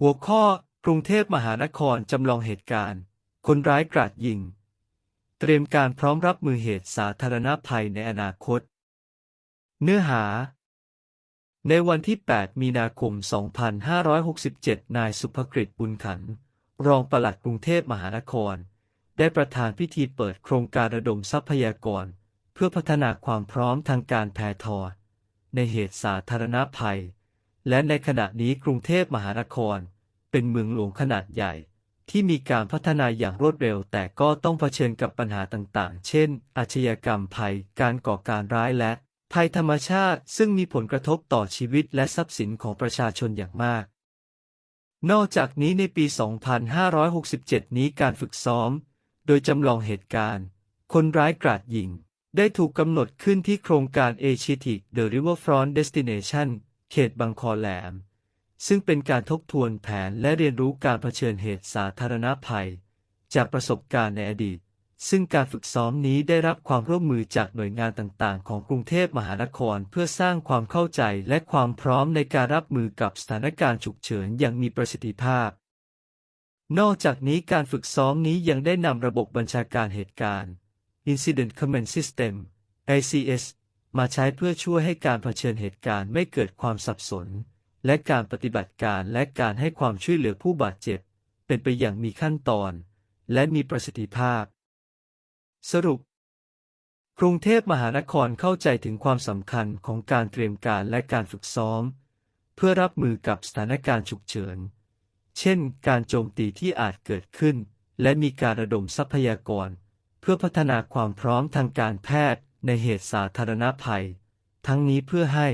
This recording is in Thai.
หัวข้อกรุงเทพมหานครจำลองเหตุการณ์ คนร้ายกราดยิง เตรียมการพร้อมรับมือเหตุสาธารณภัยในอนาคต เนื้อหา ในวันที่ 8 มีนาคม 2567 นายสุภกฤตบุญขัน รองปลัดกรุงเทพมหานคร ได้ประธานพิธีเปิดโครงการระดมทรัพยากร เพื่อพัฒนาความพร้อมทางการแพทย์ในเหตุสาธารณภัย และในขณะนี้กรุงเทพมหานคร เป็นเมืองหลวงขนาดใหญ่ ที่มีการพัฒนาอย่างรวดเร็ว แต่ก็ต้องเผชิญกับปัญหาต่างๆ เช่น อาชญากรรมภัย การก่อการร้ายและ ภัยธรรมชาติ ซึ่งมีผลกระทบต่อชีวิตและทรัพย์สินของประชาชนอย่างมาก นอกจากนี้ในปี 2567 นี้การฝึกซ้อม โดยจำลองเหตุการณ์ คนร้ายกราดยิง ได้ถูกกำหนดขึ้นที่โครงการ Asiatic The Riverfront Destination เขตบางคอแหลม ซึ่งเป็นการทบทวนแผนและเรียนรู้การเผชิญเหตุสาธารณภัย จากประสบการณ์ในอดีต ซึ่งการฝึกซ้อมนี้ได้รับความร่วมมือจากหน่วยงานต่างๆ ของกรุงเทพมหานครเพื่อสร้างความเข้าใจและความพร้อมในการรับมือกับสถานการณ์ฉุกเฉินอย่างมีประสิทธิภาพ นอกจากนี้การฝึกซ้อมนี้ยังได้นำระบบบัญชาการเหตุการณ์ Incident Command System ICS มาใช้เพื่อช่วยให้การเผชิญเหตุการณ์ไม่เกิดความสับสน และการปฏิบัติการและการให้ความช่วยเหลือผู้บาดเจ็บ เป็นไปอย่างมีขั้นตอน และมีประสิทธิภาพ สรุป กรุงเทพมหานครเข้าใจถึงความสำคัญของการเตรียมการและการฝึกซ้อม เพื่อรับมือกับสถานการณ์ฉุกเฉิน เช่น การโจมตีที่อาจเกิดขึ้น และมีการระดมทรัพยากร เพื่อพัฒนาความพร้อมทางการแพทย์ ในเหตุสาธารณภัย ทั้งนี้เพื่อให้